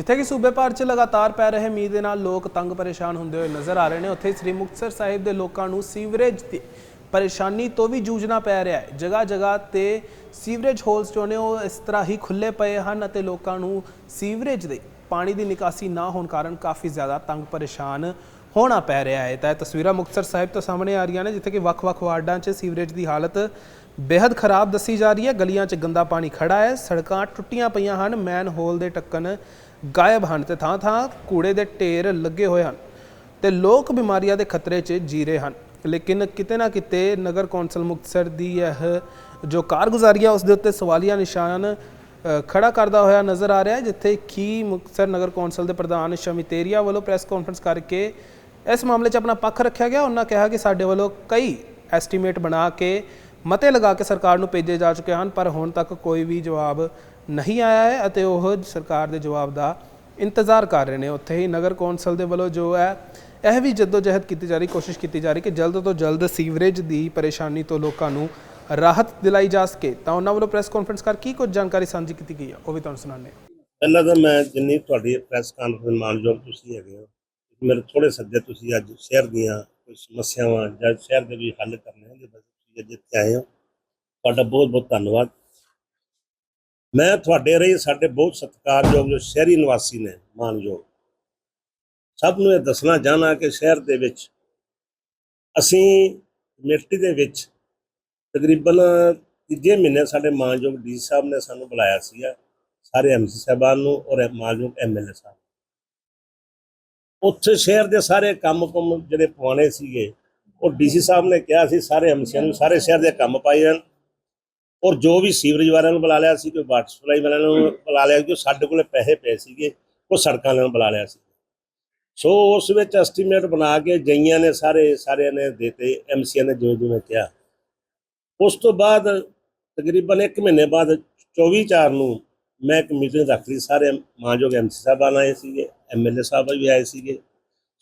ਜਿੱਥੇ ਕਿ ਸੂਬੇ ਭਰ 'ਚ ਲਗਾਤਾਰ ਪੈ ਰਹੇ ਮੀਂਹ ਦੇ ਨਾਲ ਲੋਕ ਤੰਗ ਪਰੇਸ਼ਾਨ ਹੁੰਦੇ ਹੋਏ ਨਜ਼ਰ ਆ ਰਹੇ ਨੇ। ਉੱਥੇ ਸ੍ਰੀ ਮੁਕਤਸਰ ਸਾਹਿਬ ਦੇ ਲੋਕਾਂ ਨੂੰ ਸੀਵਰੇਜ ਦੀ ਪਰੇਸ਼ਾਨੀ ਤੋਂ ਵੀ ਜੂਝਣਾ ਪੈ ਰਿਹਾ ਹੈ। ਜਗ੍ਹਾ ਜਗ੍ਹਾ ਤੇ ਸੀਵਰੇਜ ਹੋਲਸ ਜੋ ਨੇ ਉਹ ਇਸ ਤਰ੍ਹਾਂ ਹੀ ਖੁੱਲੇ ਪਏ ਹਨ ਅਤੇ ਲੋਕਾਂ ਨੂੰ ਸੀਵਰੇਜ ਦੇ ਪਾਣੀ ਦੀ ਨਿਕਾਸੀ ਨਾ ਹੋਣ ਕਾਰਨ ਕਾਫੀ ਜ਼ਿਆਦਾ ਤੰਗ ਪਰੇਸ਼ਾਨ ਹੋਣਾ ਪੈ ਰਿਹਾ ਹੈ। ਤਾਂ ਇਹ ਤਸਵੀਰਾਂ ਮੁਕਤਸਰ ਸਾਹਿਬ ਤੋਂ ਸਾਹਮਣੇ ਆ ਰਹੀਆਂ ਨੇ, ਜਿੱਥੇ ਕਿ ਵੱਖ-ਵੱਖ ਵਾਰਡਾਂ 'ਚ ਸੀਵਰੇਜ ਦੀ ਹਾਲਤ ਬੇहद ਖਰਾਬ ਦੱਸੀ ਜਾ ਰਹੀ ਹੈ। ਗਲੀਆਂ 'ਚ ਗੰਦਾ ਪਾਣੀ ਖੜਾ ਹੈ, ਸੜਕਾਂ ਟੁੱਟੀਆਂ ਪਈਆਂ ਹਨ। ਮੈਨ ਹੋਲ ਦੇ ਟੱਕਣ ਗਾਇਬ ਹਨ ਤੇ ਥਾਂ-ਥਾਂ ਕੂੜੇ ਦੇ ਢੇਰ ਲੱਗੇ ਹੋਏ ਹਨ ਤੇ ਲੋਕ ਬਿਮਾਰੀਆਂ ਦੇ ਖਤਰੇ 'ਚ ਜੀ ਰਹੇ ਹਨ। ਲੇਕਿਨ ਕਿਤੇ ਨਾ ਕਿਤੇ ਨਗਰ ਕੌਂਸਲ ਮੁਕਤਸਰ ਦੀ ਇਹ ਜੋ ਕਾਰਗੁਜ਼ਾਰੀ ਹੈ ਉਸ ਦੇ ਉੱਤੇ ਸਵਾਲੀਆ ਨਿਸ਼ਾਨ ਅ, ਖੜਾ ਕਰਦਾ ਹੋਇਆ ਨਜ਼ਰ ਆ ਰਿਹਾ ਹੈ ਜਿੱਥੇ ਕਿ ਮੁਕਤਸਰ ਨਗਰ ਕੌਂਸਲ ਦੇ ਪ੍ਰਧਾਨ ਸ਼ਮਿਤੇਰੀਆ ਵੱਲੋਂ ਪ੍ਰੈਸ ਕਾਨਫਰੰਸ ਕਰਕੇ ਇਸ ਮਾਮਲੇ 'ਚ ਆਪਣਾ ਪੱਖ ਰੱਖਿਆ ਗਿਆ। ਉਹਨਾਂ ਕਿਹਾ ਕਿ ਸਾਡੇ ਵੱਲੋਂ ਕਈ ਐਸਟੀਮੇਟ ਬਣਾ ਕੇ ਮਤੇ ਲਗਾ ਕੇ ਸਰਕਾਰ ਨੂੰ ਭੇਜੇ ਜਾ ਚੁੱਕੇ ਹਨ, ਪਰ ਹੁਣ ਤੱਕ ਕੋਈ ਵੀ ਜਵਾਬ ਨਹੀਂ ਆਇਆ ਹੈ ਅਤੇ ਉਹ ਸਰਕਾਰ ਦੇ ਜਵਾਬ ਦਾ ਇੰਤਜ਼ਾਰ ਕਰ ਰਹੇ ਨੇ। ਉੱਥੇ ਹੀ ਨਗਰ ਕੌਂਸਲ ਦੇ ਵੱਲੋਂ ਜੋ ਹੈ, ਇਹ ਵੀ ਜਹਿਦ ਕੀਤੀ ਜਾ ਰਹੀ, ਕੋਸ਼ਿਸ਼ ਕੀਤੀ ਜਾ ਰਹੀ ਕਿ ਜਲਦ ਤੋਂ ਜਲਦ ਸੀਵਰੇਜ ਦੀ ਪਰੇਸ਼ਾਨੀ ਤੋਂ ਲੋਕਾਂ ਨੂੰ ਰਾਹਤ ਦਿਲਾਈ ਜਾ ਸਕੇ। ਤਾਂ ਉਹਨਾਂ ਵੱਲੋਂ ਪ੍ਰੈਸ ਕਾਨਫਰੰਸ ਕਰ ਕੀ ਕੁਝ ਜਾਣਕਾਰੀ ਸਾਂਝੀ ਕੀਤੀ ਗਈ ਹੈ। ਉਹ ਵੀ ਤੁਹਾਨੂੰ ਸੁਣਾਉਂਦੇ ਹਾਂ। ਪਹਿਲਾਂ ਤਾਂ ਮੈਂ ਜਿੰਨੀ ਤੁਹਾਡੀ ਪ੍ਰੈਸ ਕਾਨਫਰੰਸ ਮਾਨਯੋਗ ਤੁਸੀਂ ਹੈਗੇ ਹੋ ਮੇਰੇ ਥੋੜੇ ਸੱਦੇ ਤੁਸੀਂ ਅੱਜ ਸ਼ਹਿਰ ਦੀਆਂ ਕੋਈ ਸਮੱਸਿਆਵਾਂ ਜਾਂ ਸ਼ਹਿਰ ਦੇ ਵੀ ਹੱਲ ਕਰਨੇ ਹੁੰਦੇ ਬਸ ਆਏ ਹੋ। ਤੁਹਾਡਾ ਬਹੁਤ ਬਹੁਤ ਧੰਨਵਾਦ। ਮੈਂ ਤੁਹਾਡੇ ਰਹੀ ਸਾਡੇ ਬਹੁਤ ਸਤਿਕਾਰਯੋਗ ਜੋ ਸ਼ਹਿਰੀ ਨਿਵਾਸੀ ਨੇ, ਮਾਨਯੋਗ। ਸਭ ਨੂੰ ਇਹ ਦੱਸਣਾ ਚਾਹਨਾ ਕਿ ਸ਼ਹਿਰ ਦੇ ਵਿੱਚ ਅਸੀਂ ਕਮੇਟੀ ਦੇ ਵਿੱਚ ਤਕਰੀਬਨ ਤੀਜੇ ਮਹੀਨੇ ਸਾਡੇ ਮਾਨਯੋਗ ਡੀ ਸਾਹਿਬ ਨੇ ਸਾਨੂੰ ਬੁਲਾਇਆ ਸੀਗਾ, ਸਾਰੇ ਐਮਸੀ ਸਾਹਿਬਾਨ ਨੂੰ ਔਰ ਮਾਨਯੋਗ ਐਮਐਲਏ ਸਾਹਿਬ। ਉੱਥੇ ਸ਼ਹਿਰ ਦੇ ਸਾਰੇ ਕੰਮ ਕੁੰਮ ਜਿਹੜੇ ਪਵਾਣੇ ਸੀਗੇ ਉਹ ਡੀਸੀ ਸਾਹਿਬ ਨੇ ਕਿਹਾ ਸੀ, ਸਾਰੇ ਐਮਸੀਆਂ ਨੂੰ, ਸਾਰੇ ਸ਼ਹਿਰ ਦੇ ਕੰਮ ਪਾਏ ਜਾਣ। ਔਰ ਜੋ ਵੀ ਸੀਵਰੇਜ ਵਾਲਿਆਂ ਨੂੰ ਬੁਲਾ ਲਿਆ ਸੀ, ਕੋਈ ਵਾਟਰ ਸਪਲਾਈ ਵਾਲਿਆਂ ਨੂੰ ਬੁਲਾ ਲਿਆ ਕਿ ਸਾਡੇ ਕੋਲੇ ਪੈਸੇ ਪਏ ਸੀਗੇ, ਉਹ ਸੜਕਾਂ ਵਾਲਿਆਂ ਨੂੰ ਬੁਲਾ ਲਿਆ ਸੀ। ਸੋ ਉਸ ਵਿੱਚ ਐਸਟੀਮੇਟ ਬਣਾ ਕੇ ਜਈਆਂ ਨੇ ਸਾਰੇ, ਸਾਰਿਆਂ ਨੇ ਦਿੱਤੇ, ਐਮਸੀਆਂ ਨੇ ਜੋ ਜਿਵੇਂ ਕਿਹਾ। ਉਸ ਤੋਂ ਬਾਅਦ ਤਕਰੀਬਨ 1 ਮਹੀਨੇ ਬਾਅਦ 24 ਚਾਰ ਨੂੰ ਮੈਂ ਇੱਕ ਮੀਟਿੰਗ ਰੱਖ ਲਈ। ਸਾਰੇ ਮਾਨਯੋਗ ਐਮਸੀ ਸਾਹਿਬਾਨ ਆਏ ਸੀਗੇ, ਐਮਐਲਏ ਸਾਹਿਬ ਵੀ ਆਏ ਸੀਗੇ।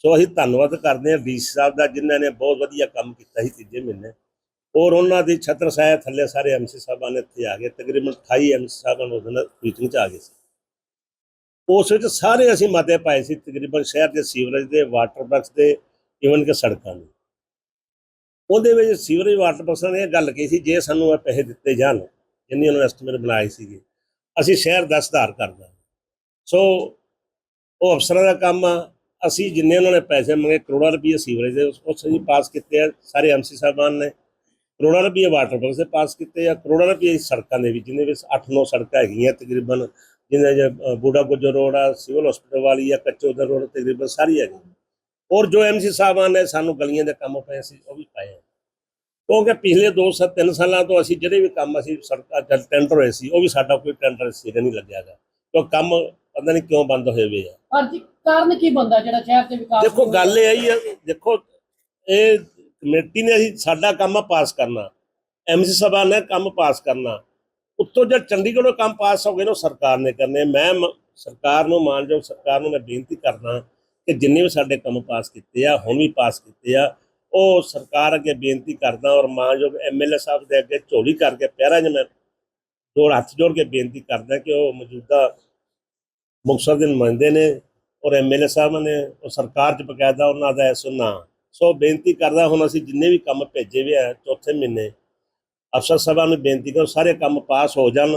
ਸੋ ਅਸੀਂ ਧੰਨਵਾਦ ਕਰਦੇ ਹਾਂ ਡੀਸੀ ਸਾਹਿਬ ਦਾ ਜਿਨ੍ਹਾਂ ਨੇ ਬਹੁਤ ਵਧੀਆ ਕੰਮ ਕੀਤਾ ਸੀ ਤੀਜੇ ਮਹੀਨੇ। ਔਰ ਉਹਨਾਂ ਦੀ ਛਤਰ ਸਾਹਿਬ ਥੱਲੇ ਸਾਰੇ ਐਮਸੀ ਸਾਹਿਬਾਨ ਇੱਥੇ ਆ ਗਏ। ਤਕਰੀਬਨ 28 ਐਮਸੀ ਸਾਹਿਬਾਨ ਉਸ ਦਿਨ ਮੀਟਿੰਗ 'ਚ ਆ ਗਏ ਸੀ। ਉਸ ਵਿੱਚ ਸਾਰੇ ਅਸੀਂ ਮਤੇ ਪਾਏ ਸੀ ਤਕਰੀਬਨ ਸ਼ਹਿਰ ਦੇ ਸੀਵਰੇਜ ਦੇ ਵਾਟਰ ਬਕਸ ਦੇ ਈਵਨ ਕਿ ਸੜਕਾਂ ਦੇ। ਉਹਦੇ ਵਿੱਚ ਸੀਵਰੇਜ ਵਾਟਰ ਬਕਸਾਂ ਨੇ ਇਹ ਗੱਲ ਕਹੀ ਸੀ, ਜੇ ਸਾਨੂੰ ਇਹ ਪੈਸੇ ਦਿੱਤੇ ਜਾਣ, ਜਿੰਨੀ ਉਹਨਾਂ ਐਸਟੀਮੇਟ ਬਣਾਈ ਸੀਗੀ, ਅਸੀਂ ਸ਼ਹਿਰ ਦਾ ਸੁਧਾਰ ਕਰਦਾ ਸੋ ਉਹ ਅਫਸਰਾਂ ਦਾ ਕੰਮ ਆ ਅਸੀਂ ਜਿੰਨੇ ਉਹਨਾਂ ਨੇ ਪੈਸੇ ਮੰਗੇ ਕਰੋੜਾਂ ਰੁਪਏ ਸੀਵਰੇਜ ਦੇ ਉਸ ਉਸ ਅਸੀਂ ਪਾਸ ਕੀਤੇ ਆ ਸਾਰੇ ਐਮਸੀ ਸਾਹਿਬਾਨ ਨੇ। ਕਰੋੜਾਂ ਰੁਪਏ ਵਾਟਰ ਵਰਕਸ ਦੇ ਪਾਸ ਕੀਤੇ ਆ ਕਰੋੜਾਂ ਰੁਪਏ ਸੜਕਾਂ ਦੇ ਵੀ ਜਿੰਨੇ ਵਿੱਚ 8-9 ਸੜਕਾਂ ਹੈਗੀਆਂ ਤਕਰੀਬਨ ਜਿੰਨੇ ਜੇ ਅ, ਗੁੱਜਰ ਰੋਡ ਆ ਸਿਵਲ ਹਸਪੀਟਲ ਵਾਲੀ ਆ ਕੱਚੋ ਦਾ ਰੋਡ ਤਕਰੀਬਨ ਸਾਰੀ ਹੈਗੀ। ਔਰ ਜੋ ਐਮਸੀ ਸਾਹਿਬਾਨ ਨੇ ਸਾਨੂੰ ਗਲੀਆਂ ਦੇ ਕੰਮ ਪਏ ਸੀ ਉਹ ਵੀ ਪਾਏ ਆ। ਕਿਉਂਕਿ ਪਿਛਲੇ 2 ਸ 3 ਸਾਲਾਂ ਤੋਂ ਅਸੀਂ ਜਿਹੜੇ ਵੀ ਕੰਮ ਅਸੀਂ ਸੜਕਾਂ ਜਦ ਟੈਂਡਰ ਹੋਏ ਸੀ ਉਹ ਵੀ ਸਾਡਾ ਕੋਈ ਟੈਂਡਰ ਸਿਰੇ ਨਹੀਂ ਲੱਗਿਆਗਾ ਕਿਉਂ ਕੰਮ ਪਤਾ ਨਹੀਂ ਕਿਉਂ ਬੰਦ ਹੋਏ ਹੋਏ ਆ। ਪਰ ਜੀ ਕਾਰਨ ਕੀ ਬੰਦਾ ਜਿਹੜਾ ਸ਼ਹਿਰ ਦੇ ਵਿਕਾਸ ਦੇਖੋ ਨੂੰ- ਗੱਲ ਇਹ ਆਈ ਹੈ ਦੇਖੋ ਇਹ ਕਮੇਟੀ ਨੇ ਅਸੀਂ ਸਾਡਾ ਕੰਮ ਆ ਪਾਸ ਕਰਨਾ। ਐਮਸੀ ਸਾਹਿਬਾਨ ਨੇ ਕੰਮ ਪਾਸ ਕਰਨਾ। ਉੱਤੋਂ ਜਦ ਚੰਡੀਗੜ੍ਹੋਂ ਕੰਮ ਪਾਸ ਹੋ ਗਏ ਨਾ ਉਹ ਸਰਕਾਰ ਨੇ ਕਰਨੇ। ਮੈਂ ਮ- ਸਰਕਾਰ ਨੂੰ ਮਾਨਯੋਗ ਸਰਕਾਰ ਨੂੰ ਮੈਂ ਬੇਨਤੀ ਕਰਦਾ ਕਿ ਜਿੰਨੇ ਵੀ ਸਾਡੇ ਕੰਮ ਪਾਸ ਕੀਤੇ ਆ ਹੁਣ ਵੀ ਪਾਸ ਕੀਤੇ ਆ ਉਹ ਸਰਕਾਰ ਅੱਗੇ ਬੇਨਤੀ ਕਰਦਾ ਔਰ ਮਾਨਯੋਗ ਐਮਐਲਏ ਸਾਹਿਬ ਦੇ ਅੱਗੇ ਝੋਲੀ ਕਰਕੇ ਪੈਰਾਂ 'ਚ ਮੈਂ ਦੋ ਹੱਥ ਜੋੜ ਕੇ ਬੇਨਤੀ ਕਰਦਾ ਕਿ ਉਹ ਮੌਜੂਦਾ ਮੁਕਤਸਰ ਦੇ ਨੁਮਾਇੰਦੇ ਨੇ ਔਰ ਐਮਐਲਏ ਸਾਹਿਬ ਨੇ ਉਹ ਸਰਕਾਰ 'ਚ ਬਕਾਇਦਾ ਉਹਨਾਂ ਦਾ ਸੁਣਾ ਸੋ ਬੇਨਤੀ ਕਰਦਾ ਹੁਣ ਅਸੀਂ ਜਿੰਨੇ ਵੀ ਕੰਮ ਭੇਜੇ ਹੋਏ ਆ ਚੌਥੇ ਮਹੀਨੇ, ਅਫਸਰ ਸਾਹਿਬਾਨ ਨੂੰ ਬੇਨਤੀ ਕਰੋ ਸਾਰੇ ਕੰਮ ਪਾਸ ਹੋ ਜਾਣ।